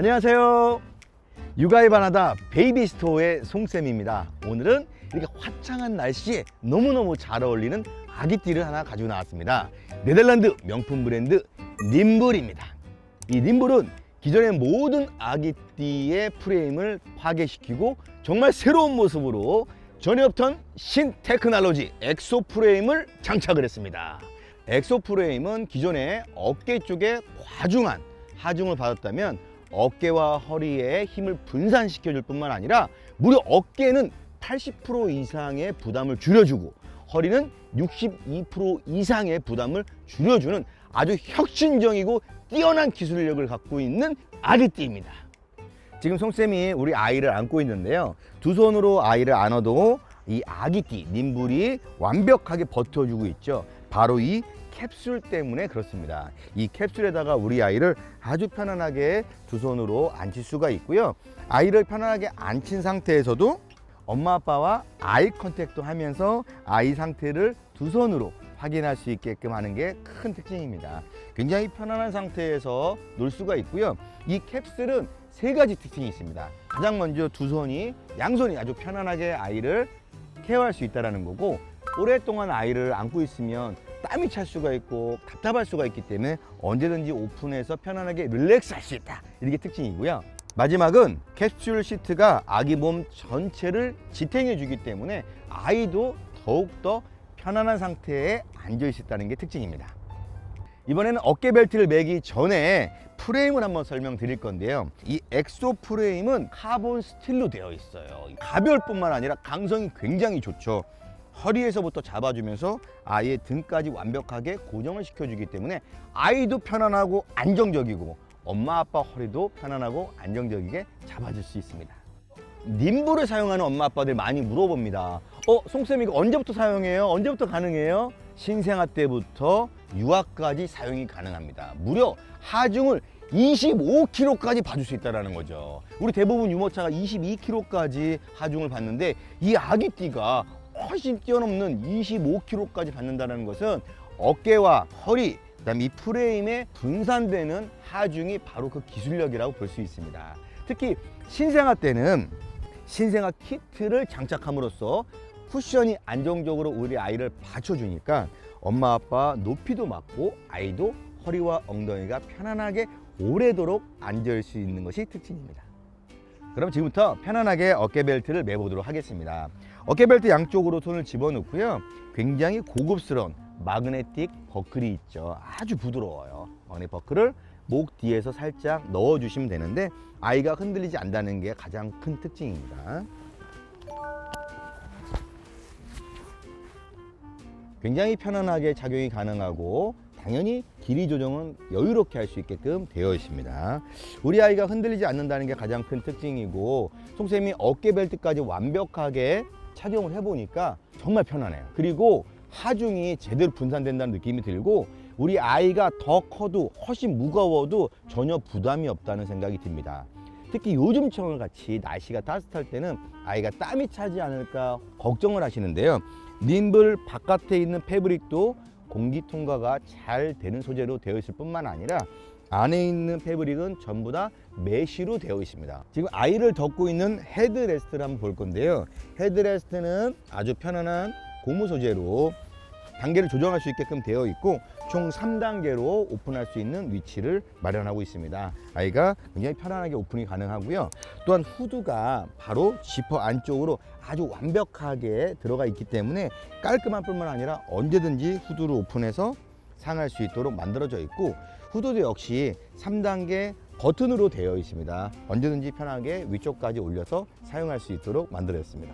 안녕하세요. 육아의 바나다 베이비 스토어의 송쌤입니다. 오늘은 이렇게 화창한 날씨에 너무너무 잘 어울리는 아기띠를 하나 가지고 나왔습니다. 네덜란드 명품 브랜드 님블입니다. 이 님블은 기존의 모든 아기띠의 프레임을 파괴시키고 정말 새로운 모습으로 전에 없던 신테크놀로지 엑소 프레임을 장착을 했습니다. 엑소 프레임은 기존에 어깨 쪽에 과중한 하중을 받았다면 어깨와 허리에 힘을 분산시켜 줄 뿐만 아니라 무려 어깨는 80% 이상의 부담을 줄여주고 허리는 62% 이상의 부담을 줄여주는 아주 혁신적이고 뛰어난 기술력을 갖고 있는 아기띠입니다. 지금 송쌤이 우리 아이를 안고 있는데요. 두 손으로 아이를 안아도 이 아기띠, 님불이 완벽하게 버텨주고 있죠. 바로 이 캡슐 때문에 그렇습니다. 이 캡슐에다가 우리 아이를 아주 편안하게 두 손으로 앉힐 수가 있고요. 아이를 편안하게 앉힌 상태에서도 엄마 아빠와 아이 컨택도 하면서 아이 상태를 두 손으로 확인할 수 있게끔 하는 게 큰 특징입니다. 굉장히 편안한 상태에서 놀 수가 있고요. 이 캡슐은 세 가지 특징이 있습니다. 가장 먼저 두 손이 양손이 아주 편안하게 아이를 케어할 수 있다는 거고 오랫동안 아이를 안고 있으면 땀이 찰 수가 있고 답답할 수가 있기 때문에 언제든지 오픈해서 편안하게 릴렉스 할 수 있다. 이게 특징이고요. 마지막은 캡슐 시트가 아기 몸 전체를 지탱해 주기 때문에 아이도 더욱더 편안한 상태에 앉아 있었다는 게 특징입니다. 이번에는 어깨 벨트를 매기 전에 프레임을 한번 설명드릴 건데요. 이 엑소 프레임은 카본 스틸로 되어 있어요. 가벼울 뿐만 아니라 강성이 굉장히 좋죠. 허리에서부터 잡아주면서 아이의 등까지 완벽하게 고정을 시켜주기 때문에 아이도 편안하고 안정적이고 엄마 아빠 허리도 편안하고 안정적이게 잡아줄 수 있습니다. 님블을 사용하는 엄마 아빠들 많이 물어봅니다. 어, 송쌤 이거 언제부터 사용해요? 언제부터 가능해요? 신생아 때부터 유아까지 사용이 가능합니다. 무려 하중을 25kg까지 봐줄 수 있다는 거죠. 우리 대부분 유모차가 22kg까지 하중을 받는데 이 아기띠가 훨씬 뛰어넘는 25kg까지 받는다는 것은 어깨와 허리, 그다음 이 프레임에 분산되는 하중이 바로 그 기술력이라고 볼 수 있습니다. 특히 신생아 때는 신생아 키트를 장착함으로써 쿠션이 안정적으로 우리 아이를 받쳐주니까 엄마 아빠 높이도 맞고 아이도 허리와 엉덩이가 편안하게 오래도록 앉을 수 있는 것이 특징입니다. 그럼 지금부터 편안하게 어깨 벨트를 매보도록 하겠습니다. 어깨 벨트 양쪽으로 손을 집어넣고요. 굉장히 고급스러운 마그네틱 버클이 있죠. 아주 부드러워요. 마그네틱 버클을 목 뒤에서 살짝 넣어주시면 되는데 아이가 흔들리지 않는다는 게 가장 큰 특징입니다. 굉장히 편안하게 착용이 가능하고 당연히 길이 조정은 여유롭게 할 수 있게끔 되어 있습니다. 우리 아이가 흔들리지 않는다는 게 가장 큰 특징이고 송쌤이 어깨 벨트까지 완벽하게 착용을 해보니까 정말 편하네요. 그리고 하중이 제대로 분산된다는 느낌이 들고 우리 아이가 더 커도 훨씬 무거워도 전혀 부담이 없다는 생각이 듭니다. 특히 요즘처럼 같이 날씨가 따뜻할 때는 아이가 땀이 차지 않을까 걱정을 하시는데요. 님블 바깥에 있는 패브릭도 공기 통과가 잘 되는 소재로 되어 있을 뿐만 아니라 안에 있는 패브릭은 전부 다 메쉬로 되어 있습니다. 지금 아이를 덮고 있는 헤드레스트를 한번 볼 건데요. 헤드레스트는 아주 편안한 고무 소재로 단계를 조정할 수 있게끔 되어 있고 총 3단계로 오픈할 수 있는 위치를 마련하고 있습니다. 아이가 굉장히 편안하게 오픈이 가능하고요. 또한 후드가 바로 지퍼 안쪽으로 아주 완벽하게 들어가 있기 때문에 깔끔한 뿐만 아니라 언제든지 후드를 오픈해서 상할 수 있도록 만들어져 있고 후드도 역시 3단계 버튼으로 되어 있습니다. 언제든지 편하게 위쪽까지 올려서 사용할 수 있도록 만들었습니다.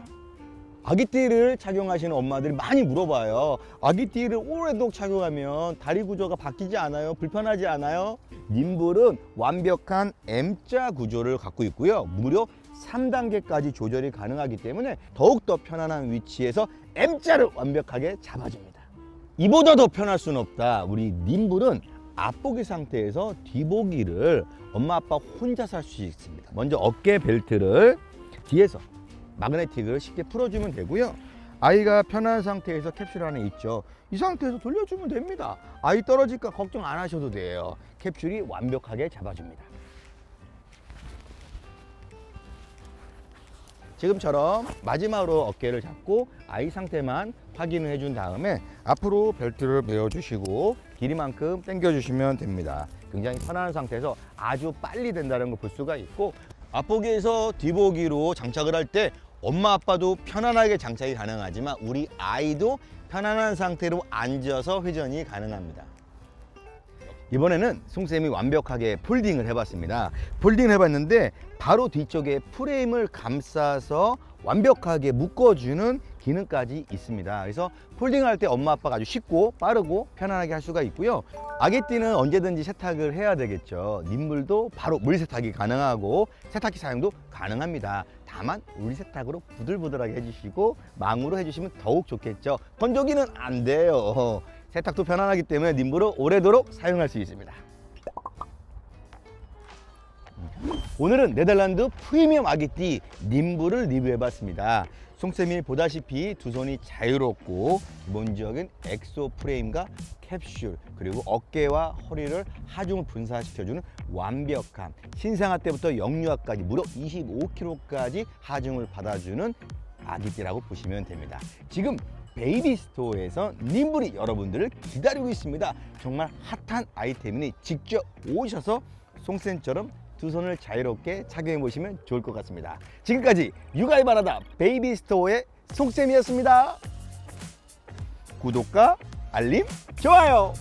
아기띠를 착용하시는 엄마들이 많이 물어봐요. 아기띠를 오래도록 착용하면 다리 구조가 바뀌지 않아요? 불편하지 않아요? 님블은 완벽한 M자 구조를 갖고 있고요. 무려 3단계까지 조절이 가능하기 때문에 더욱더 편안한 위치에서 M자를 완벽하게 잡아줍니다. 이보다 더 편할 수는 없다. 우리 님블은 앞보기 상태에서 뒤보기를 엄마 아빠 혼자서 할수 있습니다. 먼저 어깨 벨트를 뒤에서 마그네틱을 쉽게 풀어주면 되고요. 아이가 편한 상태에서 캡슐 안에 있죠. 이 상태에서 돌려주면 됩니다. 아이 떨어질까 걱정 안 하셔도 돼요. 캡슐이 완벽하게 잡아줍니다. 지금처럼 마지막으로 어깨를 잡고 아이 상태만 확인을 해준 다음에 앞으로 벨트를 메어주시고 길이만큼 당겨주시면 됩니다. 굉장히 편안한 상태에서 아주 빨리 된다는 걸 볼 수가 있고 앞보기에서 뒤보기로 장착을 할 때 엄마 아빠도 편안하게 장착이 가능하지만 우리 아이도 편안한 상태로 앉아서 회전이 가능합니다. 이번에는 송쌤이 완벽하게 폴딩을 해봤습니다. 폴딩을 해봤는데 바로 뒤쪽에 프레임을 감싸서 완벽하게 묶어주는 기능까지 있습니다. 그래서 폴딩을 할때 엄마 아빠가 아주 쉽고 빠르고 편안하게 할 수가 있고요. 아기띠는 언제든지 세탁을 해야 되겠죠. 민물도 바로 물 세탁이 가능하고 세탁기 사용도 가능합니다. 다만 물 세탁으로 부들부들하게 해주시고 망으로 해주시면 더욱 좋겠죠. 건조기는 안 돼요. 세탁도 편안하기 때문에 님부로 오래도록 사용할 수 있습니다. 오늘은 네덜란드 프리미엄 아기띠 님부를 리뷰해봤습니다. 송쌤이 보다시피 두 손이 자유롭고 기본적인 엑소 프레임과 캡슐 그리고 어깨와 허리를 하중을 분산시켜주는 완벽함 신생아 때부터 영유아까지 무려 25kg까지 하중을 받아주는 아기띠라고 보시면 됩니다. 지금 베이비 스토어에서 님블이 여러분들을 기다리고 있습니다. 정말 핫한 아이템이니 직접 오셔서 송쌤처럼 두 손을 자유롭게 착용해 보시면 좋을 것 같습니다. 지금까지 육아의 바라다 베이비 스토어의 송쌤이었습니다. 구독과 알림, 좋아요!